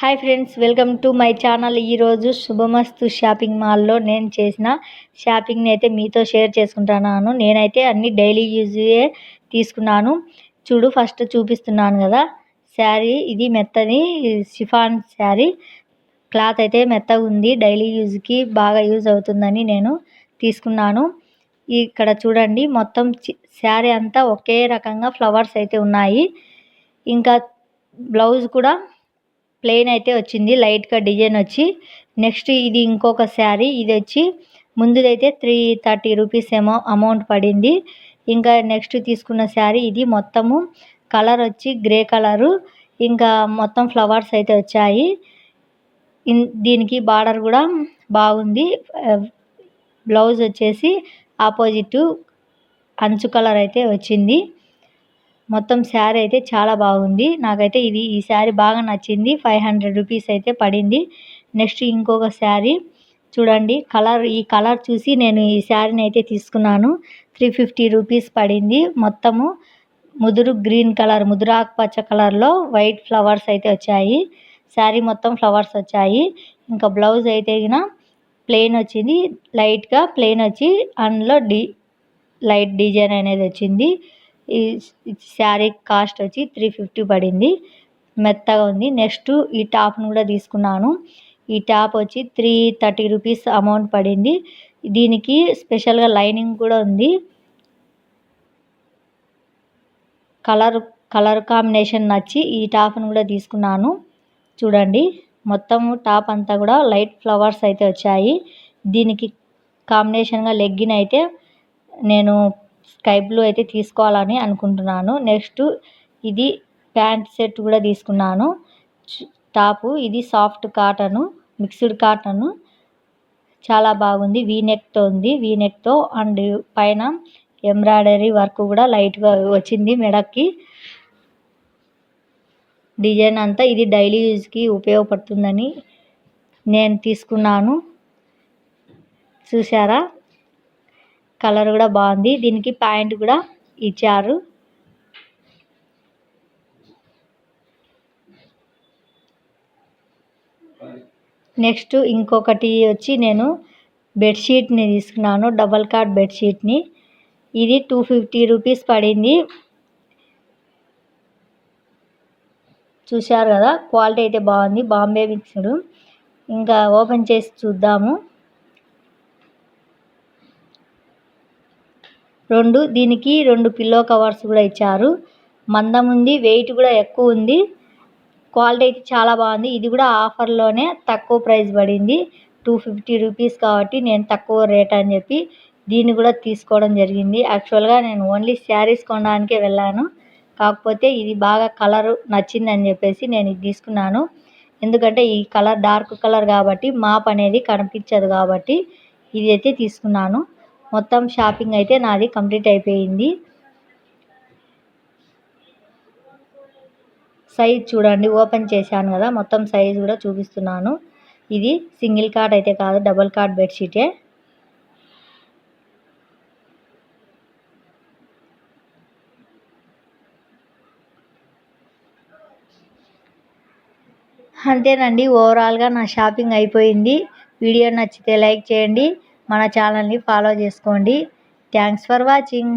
Hi friends welcome to my channel ఈరోజు Shubhamastu shopping మాల్లో నేను చేసిన షాపింగ్ని అయితే మీతో షేర్ చేసుకుంటున్నాను. నేనైతే అన్ని డైలీ యూజే తీసుకున్నాను. చూడు ఫస్ట్ చూపిస్తున్నాను కదా. శారీ ఇది మెత్తని షిఫాన్ శారీ క్లాత్ అయితే మెత్తగా ఉంది. డైలీ యూజ్కి బాగా యూజ్ అవుతుందని నేను తీసుకున్నాను. ఇక్కడ చూడండి మొత్తం శారీ అంతా ఒకే రకంగా ఫ్లవర్స్ అయితే ఉన్నాయి. ఇంకా బ్లౌజ్ కూడా ప్లెయిన్ అయితే వచ్చింది లైట్గా డిజైన్ వచ్చి. నెక్స్ట్ ఇది ఇంకొక శారీ ఇది వచ్చి ముందుదైతే త్రీ థర్టీ రూపీస్ ఏమో అమౌంట్ పడింది. ఇంకా నెక్స్ట్ తీసుకున్న శారీ ఇది మొత్తము కలర్ వచ్చి గ్రే కలరు. ఇంకా మొత్తం ఫ్లవర్స్ అయితే వచ్చాయి. దీనికి బార్డర్ కూడా బాగుంది. బ్లౌజ్ వచ్చేసి ఆపోజిట్ అంచు కలర్ అయితే వచ్చింది. మొత్తం శారీ అయితే చాలా బాగుంది. నాకైతే ఇది ఈ శారీ బాగా నచ్చింది. ఫైవ్ హండ్రెడ్ రూపీస్ అయితే పడింది. నెక్స్ట్ ఇంకొక శారీ. చూడండి కలర్ ఈ కలర్ చూసి నేను ఈ శారీని అయితే తీసుకున్నాను. త్రీ ఫిఫ్టీ రూపీస్ పడింది. మొత్తము ముదురు గ్రీన్ కలర్ ముదురు ఆకుపచ్చ కలర్లో వైట్ ఫ్లవర్స్ అయితే వచ్చాయి. శారీ మొత్తం ఫ్లవర్స్ వచ్చాయి. ఇంకా బ్లౌజ్ అయితే ప్లెయిన్ వచ్చింది. లైట్గా ప్లెయిన్ వచ్చి అందులో డి లైట్ డిజైన్ అనేది వచ్చింది. ఈ శారీ కాస్ట్ వచ్చి త్రీ ఫిఫ్టీ పడింది. మెత్తగా ఉంది. నెక్స్ట్ ఈ టాప్ను కూడా తీసుకున్నాను. ఈ టాప్ వచ్చి త్రీ థర్టీ రూపీస్ అమౌంట్ పడింది. దీనికి స్పెషల్గా లైనింగ్ కూడా ఉంది. కలర్ కలర్ కాంబినేషన్ నచ్చి ఈ టాప్ను కూడా తీసుకున్నాను. చూడండి. మొత్తం టాప్ అంతా కూడా లైట్ ఫ్లవర్స్ అయితే వచ్చాయి. దీనికి కాంబినేషన్గా లెగ్గిన్ అయితే నేను స్కై బ్లూ అయితే తీసుకోవాలని అనుకుంటున్నాను. నెక్స్ట్ ఇది ప్యాంట్ సెట్ కూడా తీసుకున్నాను. టాపు ఇది సాఫ్ట్ కాటను మిక్స్డ్ కాటను. చాలా బాగుంది. వీ నెక్తో ఉంది. వీ నెక్తో అండ్ పైన ఎంబ్రాయిడరీ వర్క్ కూడా లైట్గా వచ్చింది మెడకి. డిజైన్ అంతా ఇది డైలీ యూజ్కి ఉపయోగపడుతుందని నేను తీసుకున్నాను. చూసారా కలర్ కూడా బాగుంది. దీనికి ప్యాంట్ కూడా ఇచ్చారు. నెక్స్ట్ ఇంకొకటి వచ్చి నేను బెడ్షీట్ని తీసుకున్నాను డబల్ కార్డ్ బెడ్షీట్ని. ఇది టూ ఫిఫ్టీ రూపీస్ పడింది. చూశారు కదా క్వాలిటీ అయితే బాగుంది. బాంబే మిక్స్డ్ ఇంకా ఓపెన్ చేసి చూద్దాము. రెండు దీనికి రెండు పిల్లో కవర్స్ కూడా ఇచ్చారు. మందం ఉంది వెయిట్ కూడా ఎక్కువ ఉంది. క్వాలిటీ అయితే చాలా బాగుంది. ఇది కూడా ఆఫర్లోనే తక్కువ ప్రైస్ పడింది. టూ ఫిఫ్టీ రూపీస్ కాబట్టి నేను తక్కువ రేట్ అని చెప్పి దీన్ని కూడా తీసుకోవడం జరిగింది. యాక్చువల్గా నేను ఓన్లీ శారీస్ కొనడానికే వెళ్ళాను. కాకపోతే ఇది బాగా కలర్ నచ్చిందని చెప్పేసి నేను ఇది తీసుకున్నాను. ఎందుకంటే ఈ కలర్ డార్క్ కలర్ కాబట్టి మాప్ అనేది కనిపించదు కాబట్టి ఇది అయితే తీసుకున్నాను. మొత్తం షాపింగ్ అయితే నాది కంప్లీట్ అయిపోయింది. సైజ్ చూడండి ఓపెన్ చేశాను కదా మొత్తం సైజ్ కూడా చూపిస్తున్నాను. ఇది సింగిల్ కార్డ్ అయితే కాదు డబుల్ కార్డ్ బెడ్షీటే అంతేనండి ఓవరాల్గా నా షాపింగ్ అయిపోయింది. వీడియో నచ్చితే లైక్ చేయండి. మన ఛానల్ని ఫాలో చేసుకోండి. Thanks for watching.